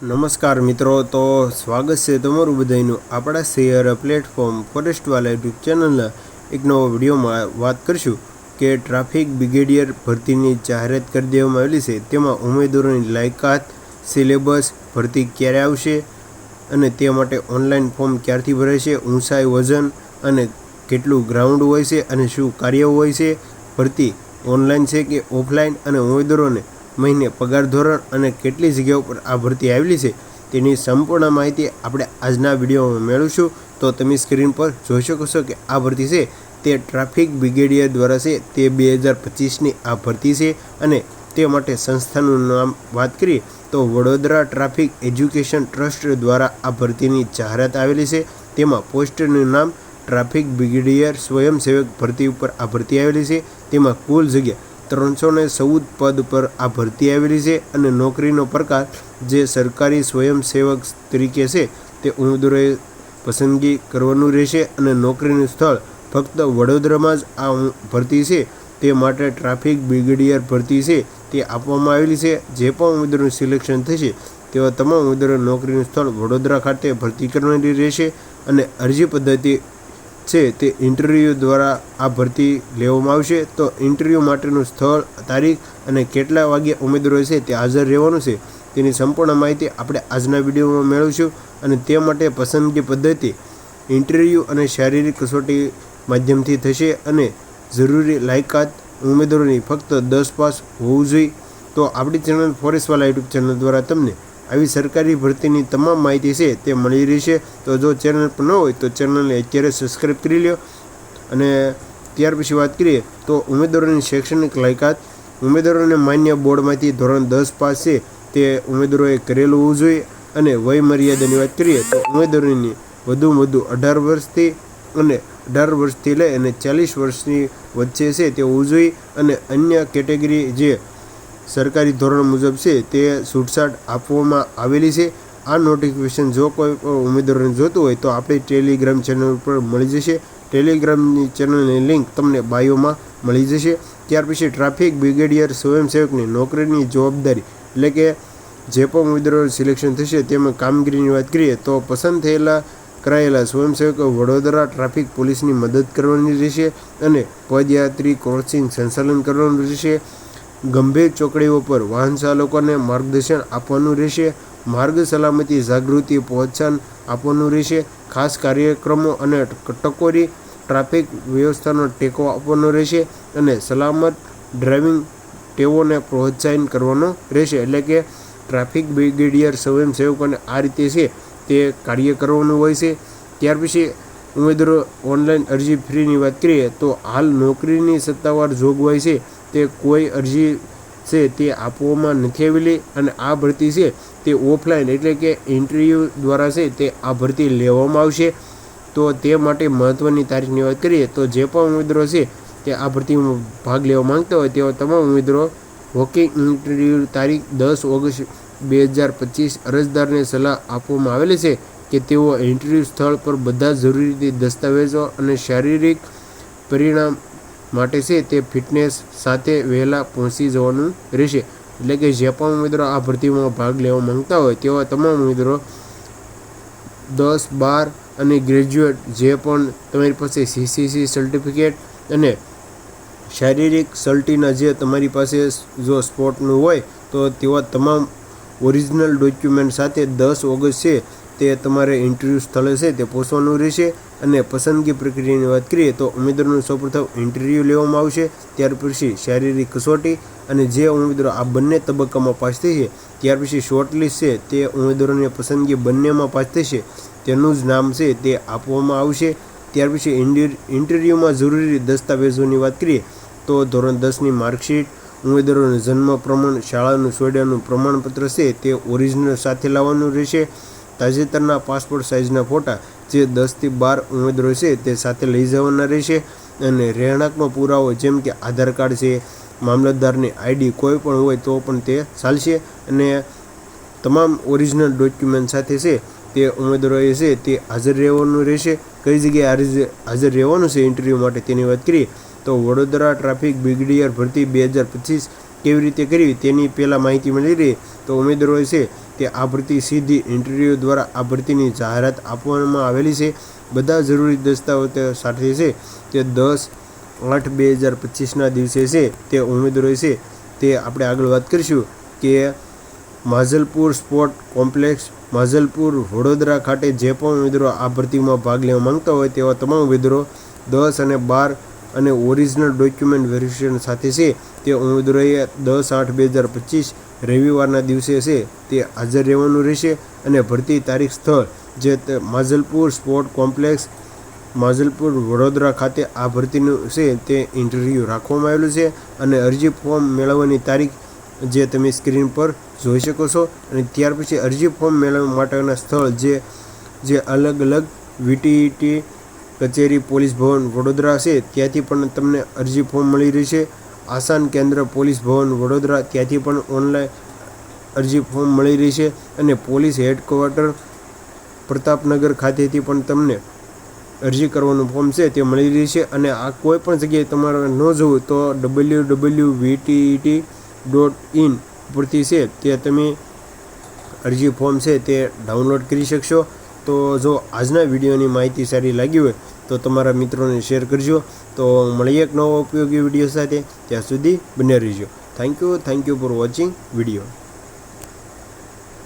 નમસ્કાર મિત્રો, તો સ્વાગત છે તમારું બધાનું આપણા શેર પ્લેટફોર્મ ફોરેસ્ટવાલા યુટ્યુબ ચેનલના એક નવો વિડીયોમાં વાત કરીશું કે ટ્રાફિક બ્રિગેડિયર ભરતીની જાહેરાત કરી દેવામાં આવેલી છે. તેમાં ઉમેદવારોની લાયકાત, સિલેબસ, ભરતી ક્યારે આવશે અને તે માટે ઓનલાઈન ફોર્મ ક્યારથી ભરાય છે, ઊંચાઈ, વજન અને કેટલું ગ્રાઉન્ડ હોય છે અને શું કાર્ય હોય છે. ભરતી ઓનલાઈન છે કે ઓફલાઈન અને ઉમેદવારોને મહિને પગાર ધોરણ અને કેટલી જગ્યાઓ પર આ ભરતી આવેલી છે, તેની સંપૂર્ણ માહિતી આપણે આજના વિડીયોમાં મેળવીશું. તો તમે સ્ક્રીન પર જોઈ શકો છો કે આ ભરતી છે, તે ટ્રાફિક બ્રિગેડિયર દ્વારા છે, તે બે હજાર પચીસની આ ભરતી છે. અને તે માટે સંસ્થાનું નામ વાત કરીએ, તો વડોદરા ટ્રાફિક એજ્યુકેશન ટ્રસ્ટ દ્વારા આ ભરતીની જાહેરાત આવેલી છે. તેમાં પોસ્ટનું નામ, ટ્રાફિક બ્રિગેડિયર સ્વયંસેવક ભરતી ઉપર આ ભરતી આવેલી છે. તેમાં કુલ જગ્યા ત્રણસો ને ચૌદ પદ પર આ ભરતી આવેલી છે અને નોકરીનો પ્રકાર જે સરકારી સ્વયંસેવક તરીકે છે તે ઉમેદવારોએ પસંદગી કરવાનું રહેશે અને નોકરીનું સ્થળ ફક્ત વડોદરામાં જ આ ભરતી છે. તે માટે ટ્રાફિક બ્રિગેડિયર ભરતી છે તે આપવામાં આવેલી છે. જે પણ ઉમેદવારનું સિલેક્શન થશે તેવા તમામ ઉમેદવારો નોકરીનું સ્થળ વડોદરા ખાતે ભરતી કરવાની રહેશે અને અરજી પદ્ધતિ છે તે ઇન્ટરવ્યૂ દ્વારા આ ભરતી લેવામાં આવશે. તો ઇન્ટરવ્યૂ માટેનું સ્થળ, તારીખ અને કેટલા વાગ્યે ઉમેદવારો છે તે હાજર રહેવાનું છે. તેની સંપૂર્ણ માહિતી આપણે આજના વિડીયોમાં મેળવીશું અને તે માટે પસંદગી પદ્ધતિ ઇન્ટરવ્યૂ અને શારીરિક કસોટી માધ્યમથી થશે અને જરૂરી લાયકાત ઉમેદવારોની ફક્ત દસ પાસ હોવું જોઈએ. તો આપણી ચેનલ ફોરેસ્ટવાલા યુટ્યુબ ચેનલ દ્વારા તમને આવી સરકારી ભરતીની તમામ માહિતી છે તે મળી રહેશે. તો જો ચેનલ પર ન હોય તો ચેનલને અત્યારે સબસ્ક્રાઈબ કરી લો અને ત્યાર પછી વાત કરીએ તો ઉમેદવારોની શૈક્ષણિક લાયકાત. ઉમેદવારોને માન્ય બોર્ડમાંથી ધોરણ દસ પાસ છે. તે ઉમેદવારોએ કરેલું હોવું જોઈએ. અને વય મર્યાદાની વાત કરીએ તો ઉમેદવારોની વધુમાં વધુ અઢાર વર્ષથી અને અઢાર વર્ષથી લઈ અને ચાલીસ વર્ષની વચ્ચે છે તે હોવું જોઈએ. અને અન્ય કેટેગરી જે સરકારી ધોરણ મુજબ છે તે છૂટછાટ આપવામાં આવેલી છે. આ નોટિફિકેશન જો કોઈ ઉમેદવારોને જોતું હોય તો આપણી ટેલિગ્રામ ચેનલ પર મળી જશે. ટેલિગ્રામની ચેનલની લિંક તમને બાયોમાં મળી જશે. ત્યાર પછી ટ્રાફિક બ્રિગેડિયર સ્વયંસેવકની નોકરીની જવાબદારી એટલે કે જે પણ ઉમેદવારો સિલેક્શન થશે તેમાં કામગીરીની વાત કરીએ તો પસંદ થયેલા, કરાયેલા સ્વયંસેવકો વડોદરા ટ્રાફિક પોલીસની મદદ કરવાની રહેશે અને પદયાત્રી ક્રોસિંગ સંચાલન કરવાનું રહેશે. ગંભીર ચોકડીઓ પર વાહન ચાલકોને માર્ગદર્શન આપવાનું રહેશે. માર્ગ સલામતી જાગૃતિ પ્રોત્સાહન આપવાનું રહેશે. ખાસ કાર્યક્રમો અને ટકોરી ટ્રાફિક વ્યવસ્થાનો ટેકો આપવાનો રહેશે અને સલામત ડ્રાઇવિંગ ટેવોને પ્રોત્સાહિત કરવાનો રહેશે. એટલે કે ટ્રાફિક બ્રિગેડિયર સ્વયંસેવકોને આ રીતે છે તે કાર્ય કરવાનું હોય છે. ત્યાર પછી ઉમેદવારો ઓનલાઈન અરજી ફ્રીની વાત કરીએ તો હાલ નોકરીની સત્તાવાર જોગવાઈ છે. તે કોઈ અરજી છે તે આપવામાં નથી આવેલી અને આ ભરતી છે તે ઓફલાઈન એટલે કે ઇન્ટરવ્યૂ દ્વારા છે તે આ ભરતી લેવામાં આવશે. તો તે માટે મહત્ત્વની તારીખની વાત કરીએ તો જે પણ ઉમેદવારો છે તે આ ભરતીમાં ભાગ લેવા માંગતા હોય તેવા તમામ ઉમેદવારો વોકિંગ ઇન્ટરવ્યૂ તારીખ દસ ઓગસ્ટ બે હજાર પચીસ અરજદારને સલાહ આપવામાં આવેલી છે કે તેઓ ઇન્ટરવ્યૂ સ્થળ પર બધા જરૂરી દસ્તાવેજો અને શારીરિક પરિણામ માટે છે તે ફિટનેસ સાથે વહેલા પહોંચી જવાનું રહેશે. એટલે કે જે પણ ઉમેદવારો આ ભરતીમાં ભાગ લેવા માંગતા હોય તેવા તમામ ઉમેદવારો દસ, બાર અને ગ્રેજ્યુએટ જે પણ તમારી પાસે સીસીસી સર્ટિફિકેટ અને શારીરિક સલ્ટીના જે તમારી પાસે જો સ્પોર્ટનું હોય તો તેવા તમામ ઓરિજિનલ ડોક્યુમેન્ટ સાથે દસ ઓગસ્ટ છે તે તમારે ઇન્ટરવ્યૂ સ્થળે છે તે પહોંચવાનું રહેશે અને પસંદગી પ્રક્રિયાની વાત કરીએ તો ઉમેદવારનું સૌપ્રથમ ઇન્ટરવ્યૂ લેવામાં આવશે, ત્યાર પછી શારીરિક કસોટી અને જે ઉમેદવારો આ બંને તબક્કામાં પાસ થશે ત્યાર પછી શોર્ટલિસ્ટ છે તે ઉમેદવારોની પસંદગી બંનેમાં પાસ થશે, તેનું જ નામ છે તે આપવામાં આવશે. ત્યાર પછી ઇન્ટરવ્યૂમાં જરૂરી દસ્તાવેજોની વાત કરીએ તો ધોરણ દસની માર્કશીટ, ઉમેદવારોનું જન્મ પ્રમાણ, શાળાનું સોડિયાનું પ્રમાણપત્ર છે તે ઓરિજિનલ સાથે લાવવાનું રહેશે. તાજેતરના પાસપોર્ટ સાઇઝના ફોટા જે દસથી બાર ઉમેદવારો છે તે સાથે લઈ જવાના રહેશે અને રહેણાંકનો પુરાવો જેમ કે આધાર કાર્ડ છે, મામલતદારની આઈડી કોઈ પણ હોય તો પણ તે ચાલશે અને તમામ ઓરિજિનલ ડોક્યુમેન્ટ સાથે છે તે ઉમેદવારોએ છે તે હાજર રહેવાનું રહેશે. કઈ જગ્યાએ હાજર રહેવાનું છે ઇન્ટરવ્યૂ માટે તેની વાત કરીએ તો વડોદરા ટ્રાફિક બ્રિગેડિયર ભરતી બે હજાર પચીસ કેવી રીતે કરવી તેની પહેલાં માહિતી મળી રહી તો ઉમેદવારોએ છે તે આવૃત્તિ સીધી ઇન્ટરવ્યૂ દ્વારા આવૃત્તિની જાહેરાત આપવામાં આવેલી છે. બધા જરૂરી દસ્તાવેજો સાથે છે તે દસ આઠ બે હજાર પચીસના દિવસે છે તે ઉમેદવારો છે. તે આપણે આગળ વાત કરીશું કે માઝલપુર સ્પોર્ટ કોમ્પ્લેક્સ માઝલપુર વડોદરા ખાતે જે પણ ઉમેદવારો આ ભરતીમાં ભાગ લેવા માંગતા હોય તેવા તમામ ઉમેદવારો દસ અને બાર અને ઓરિજિનલ ડોક્યુમેન્ટ વેરિફિકેશન સાથે છે. તે ઉમેદવારોએ દસ આઠ બે હજાર પચીસ રવિવારના દિવસે છે તે હાજર રહેવાનું રહેશે અને ભરતી તારીખ સ્થળ જે માજલપુર સ્પોર્ટ કોમ્પ્લેક્સ માઝલપુર વડોદરા ખાતે આ ભરતીનું છે તે ઇન્ટરવ્યૂ રાખવામાં આવેલું છે અને અરજી ફોર્મ મેળવવાની તારીખ જે તમે સ્ક્રીન પર જોઈ શકો છો અને ત્યાર પછી અરજી ફોર્મ મેળવવા માટેના સ્થળ જે જે અલગ અલગ વીટીઈટી કચેરી, પોલીસ ભવન, વડોદરા છે ત્યાંથી પણ તમને અરજી ફોર્મ મળી રહેશે આસાન કેન્દ્ર, પોલીસ ભવન, વડોદરા, ત્યાંથી પણ ઓનલાઈન અરજી ફોર્મ મળી રહી છે અને પોલીસ હેડક્વાર્ટર પ્રતાપનગર ખાતેથી પણ તમને અરજી કરવાનું ફોર્મ છે તે મળી રહી છે અને આ કોઈ પણ જગ્યાએ તમારે ન જવું તો W W V T E T dot in ઉપરથી છે તે તમે અરજી ફોર્મ છે તે ડાઉનલોડ કરી શકશો. તો જો આજના વિડીયોની માહિતી સારી લાગી હોય તો તમારા મિત્રોને શેર કરજો. તો મળીએ એક નવો ઉપયોગી વીડિયો સાથે. ત્યાં સુધી બને રહીજો. Thank you thank you for watching video